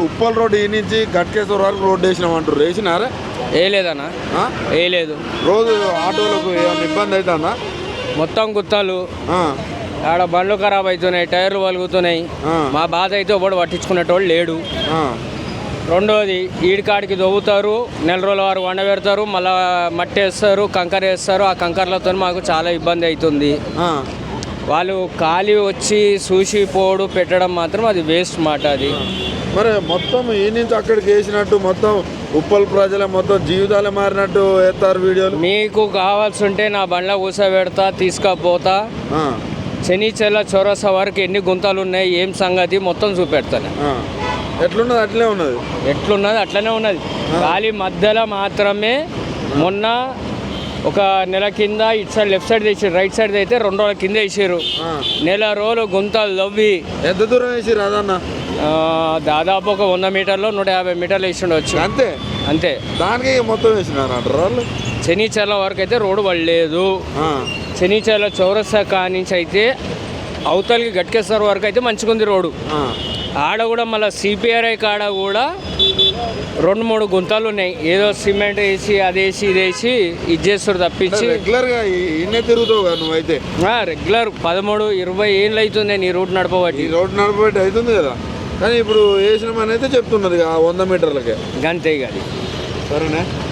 Uppal road ఈ నుంచి గట్కేశ్వర వరకు రోడ్ వేసినాం అంటారు వేసినారా? ఏ లేదన్నా. ఆ? ఏ లేదు. రోజు ఆటోలకు ఏమైనా ఇబ్బంది అవుతుందా? మొత్తం గుత్తాలు. ఆడ బండ్లు ఖరాబ్ అవుతున్నాయి టైర్లు వలుగుతున్నాయి. ఆ. మా బాధ అయితే ఒకటి పట్టించుకునేటోళ్ళు లేడు. రెండోది ఈడికాడికి దవ్వుతారు నెల రోజుల వారు వండ పెడతారు మళ్ళా మట్టి వేస్తారు కంకర వేస్తారు. ఆ కంకర్లతో మాకు చాలా ఇబ్బంది అవుతుంది. వాళ్ళు ఖాళీ వచ్చి చూసి పోడు పెట్టడం మాత్రం అది వేస్ట్ మాట అది. మరి మొత్తం ఈ నుంచి అక్కడికి వేసినట్టు మొత్తం ఉప్పల్ ప్రజల మొత్తం జీవితాలే మారినట్టు వేస్తారు వీడియోలు? మీకు కావాల్సి ఉంటే నా బండ్ల కూసబెడతా తీసుకపోతా. ఆ, శనిచెల్ల చౌరసా వరకు ఎన్ని గుంతలు ఉన్నాయి ఏం సంగతి మొత్తం చూపెడతాను. ఎట్లున్నది? అట్లే ఉన్నది? ఎట్లున్నది? అట్లనే ఉన్నది. ఖాళీ మధ్యలో మాత్రమే మొన్న ఒక నెల కింద ఇటు సైడ్ లెఫ్ట్ సైడ్ తెచ్చారు రైట్ సైడ్ అయితే రెండు రోజుల కింద వేసారు. నెల రోజులు గుంతలు తవ్వి. ఎంత దూరం వేసి రాదన్న ఆ, దాదాపు ఒక వంద మీటర్లో నూట యాభై మీటర్లు వేసి ఉండవచ్చు అంతే? అంతే. దానికి మొత్తం వేసినారు వాళ్ళు? శనిచెల్ల వరకు అయితే రోడ్డు పడలేదు. ఆ, శనిచెల్ల చౌరస్తా కానించి అయితే అవతలకి గట్కేశ్వర వరకు అయితే మంచిగా ఉంది రోడ్డు. ఆడ కూడా మళ్ళీ సిపిఆర్ఐ కాడ కూడా రెండు మూడు గుంతలు ఉన్నాయి. ఏదో సిమెంట్ వేసి అది వేసి ఇది వేసి ఇది చేస్తారు తప్పించి. రెగ్యులర్గా ఈ- ఈయనే తిరుగుతావు కదా నువ్వైతే రెగ్యులర్ పదమూడు ఇరవై ఏళ్ళు అవుతుంది నేను ఈ ఈ నడపబట్టి రోడ్డు నడపబట్టి అవుతుంది కదా? కానీ ఇప్పుడు వేసినామని అయితే చెప్తున్నది వంద మీటర్లకే. గంతే అది. సరేనే?